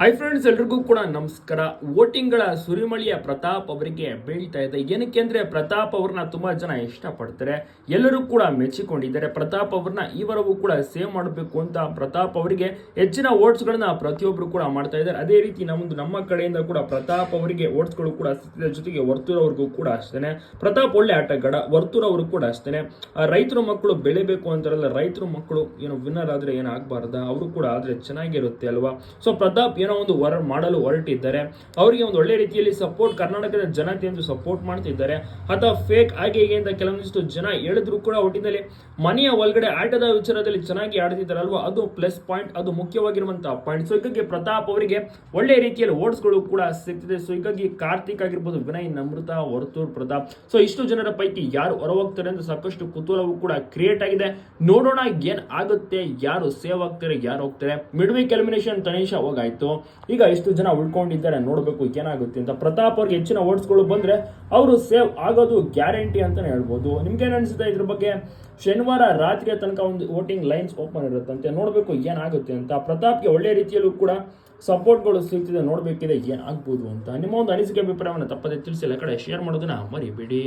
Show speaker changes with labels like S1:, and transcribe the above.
S1: Hi friends ಎಲ್ರಿಗೂ ಕೂಡ ನಮಸ್ಕಾರ. ವೋಟಿಂಗ್ಗಳ ಸುರಿಮಳಿಯ ಪ್ರತಾಪ್ ಅವರಿಗೆ ಬೀಳ್ತಾ ಇದೆ. ಏನಕ್ಕೆ ಅಂದ್ರೆ ಪ್ರತಾಪ್ ಅವ್ರನ್ನ ತುಂಬಾ ಜನ ಇಷ್ಟಪಡ್ತಾರೆ. ಎಲ್ಲರೂ ಕೂಡ ಮೆಚ್ಚಿಕೊಂಡಿದ್ದಾರೆ. ಪ್ರತಾಪ್ ಅವ್ರನ್ನ ಈವರೆಗೂ ಕೂಡ ಸೇವ್ ಮಾಡಬೇಕು ಅಂತ ಪ್ರತಾಪ್ ಅವರಿಗೆ ಹೆಚ್ಚಿನ ಗಳನ್ನ ಪ್ರತಿಯೊಬ್ಬರು ಕೂಡ ಮಾಡ್ತಾ ಇದ್ದಾರೆ. ಅದೇ ರೀತಿ ನಮ್ಮದು ನಮ್ಮ ಕಡೆಯಿಂದ ಕೂಡ ಪ್ರತಾಪ್ ಅವರಿಗೆ ಗಳು ಕೂಡ ಸಿಗ್ತಿದೆ. ಜೊತೆಗೆ ವರ್ತೂರ್ ಅವ್ರಿಗೂ ಕೂಡ ಅಷ್ಟೇನೆ. ಪ್ರತಾಪ್ ಒಳ್ಳೆ ಆಟಗಾರ, ವರ್ತೂರ್ ಅವರು ಕೂಡ ಅಷ್ಟೇನೆ. ಆ, ರೈತರ ಮಕ್ಕಳು ಬೆಳಿಬೇಕು ಅಂತಾರಲ್ಲ, ರೈತರ ಮಕ್ಕಳು ಏನು ವಿನ್ನರ್ ಆದ್ರೆ ಏನಾಗಬಾರ್ದ ಅವರು ಕೂಡ ಆದ್ರೆ ಚೆನ್ನಾಗಿರುತ್ತೆ ಅಲ್ವಾ? ಸೊ ಪ್ರತಾಪ್ ಏನೋ ಒಂದು ಹೊರ ಮಾಡಲು ಹೊರಟಿದ್ದಾರೆ. ಅವರಿಗೆ ಒಂದು ಒಳ್ಳೆ ರೀತಿಯಲ್ಲಿ ಸಪೋರ್ಟ್ ಕರ್ನಾಟಕದ ಜನತೆ ಎಂದು ಸಪೋರ್ಟ್ ಮಾಡ್ತಿದ್ದಾರೆ. ಅಥವಾ ಫೇಕ್ ಆಗಿ ಹೀಗೆ ಅಂತ ಕೆಲವೊಂದಿಷ್ಟು ಜನ ಹೇಳಿದ್ರು ಕೂಡ ಒಟ್ಟಿನಲ್ಲಿ. ಮನೆಯ ಒಳಗಡೆ ಆಟದ ವಿಚಾರದಲ್ಲಿ ಚೆನ್ನಾಗಿ ಆಡ್ತಿದ್ದಾರಲ್ವಾ? ಅದು ಪ್ಲಸ್ ಪಾಯಿಂಟ್ ಅದು ಮುಖ್ಯವಾಗಿರುವಂತಹ ಪಾಯಿಂಟ್ ಸೊ ಹೀಗಾಗಿ ಪ್ರತಾಪ್ ಅವರಿಗೆ ಒಳ್ಳೆ ರೀತಿಯಲ್ಲಿ ಓಟ್ಸ್ಗಳು ಕೂಡ ಸಿಗ್ತಿದೆ. ಸೊ ಹೀಗಾಗಿ ಕಾರ್ತಿಕ್ ಆಗಿರ್ಬೋದು ವಿನಯ್ ನಮೃತ ವರ್ತೂರ್, ಪ್ರತಾಪ್. ಸೊ ಇಷ್ಟು ಜನರ ಪೈಕಿ ಯಾರು ಹೊರ ಹೋಗ್ತಾರೆ ಅಂತ ಸಾಕಷ್ಟು ಕುತೂಹಲವು ಕೂಡ ಕ್ರಿಯೇಟ್ ಆಗಿದೆ. ನೋಡೋಣ ಏನ್ ಆಗುತ್ತೆ, ಯಾರು ಸೇವ್ ಆಗ್ತಾರೆ, ಯಾರು ಹೋಗ್ತಾರೆ. ಮಿಡ್ ವೀಕ್ ಎಲಿಮಿನೇಷನ್ ತನೇಶ ಹೋಗಾಯ್ತು. ಈಗ ಎಷ್ಟು ಜನ ಉಳ್ಕೊಂಡಿದ್ದಾರೆ, ನೋಡಬೇಕು ಏನಾಗುತ್ತೆ ಅಂತ. ಪ್ರತಾಪ್ ಅವ್ರಿಗೆ ಹೆಚ್ಚಿನ ಓಟ್ಸ್ಗಳು ಬಂದ್ರೆ ಅವರು ಸೇವ್ ಆಗೋದು ಗ್ಯಾರಂಟಿ ಅಂತಲೇ ಹೇಳ್ಬೋದು. ನಿಮ್ಗೇನು ಅನಿಸುತ್ತೆ ಇದ್ರ ಬಗ್ಗೆ? ಶನಿವಾರ ರಾತ್ರಿಯ ತನಕ ಒಂದು ವೋಟಿಂಗ್ ಲೈನ್ಸ್ ಓಪನ್ ಇರುತ್ತಂತೆ, ನೋಡಬೇಕು ಏನಾಗುತ್ತೆ ಅಂತ. ಪ್ರತಾಪ್ಗೆ ಒಳ್ಳೆ ರೀತಿಯಲ್ಲೂ ಕೂಡ ಸಪೋರ್ಟ್ಗಳು ಸಿಗ್ತಿದೆ, ನೋಡಬೇಕಿದೆ, ಏನಾಗ್ಬೋದು ಅಂತ. ನಿಮ್ಮ ಒಂದು ಅನಿಸಿಕೆ ಅಭಿಪ್ರಾಯವನ್ನು ತಪ್ಪದೆ ತಿಳಿಸಿ ಎಲ್ಲ ಕಡೆ ಶೇರ್ ಮಾಡೋದನ್ನ ಮರಿಬೇಡಿ.